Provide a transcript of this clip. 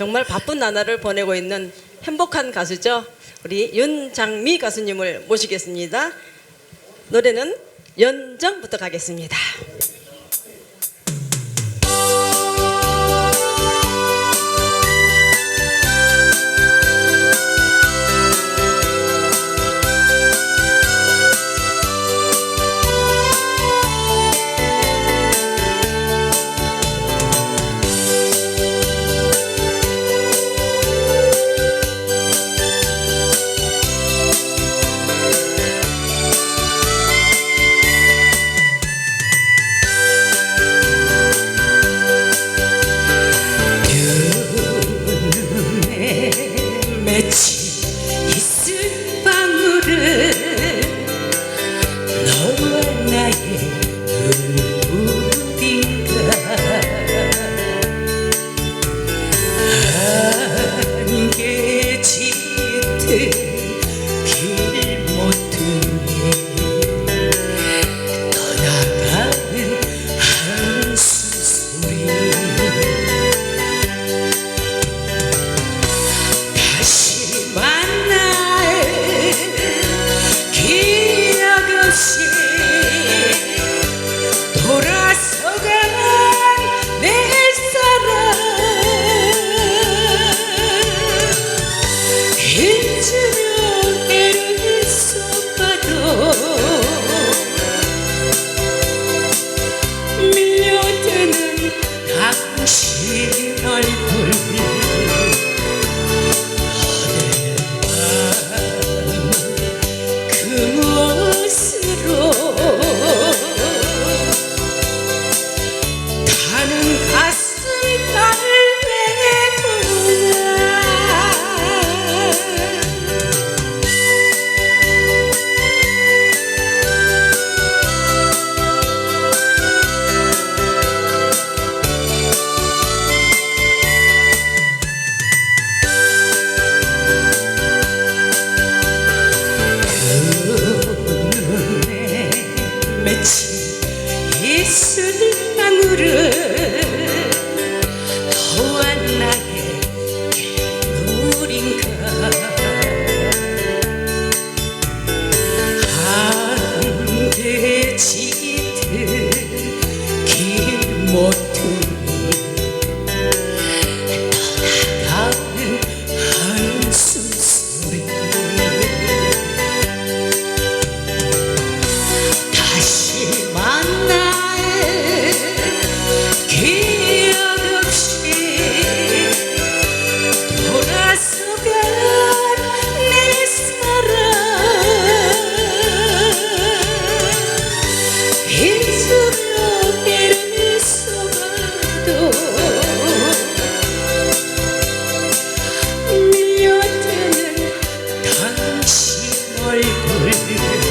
정말 바쁜 나날을 보내고 있는 행복한 가수죠. 우리 윤장미 가수님을 모시겠습니다. 노래는 연정부터 가겠습니다. 주는 때를 쏟아도 밀려드는 당신 맺힌 예술망울은 더한 나의 눈인가? 한대 지듯 길못 decir.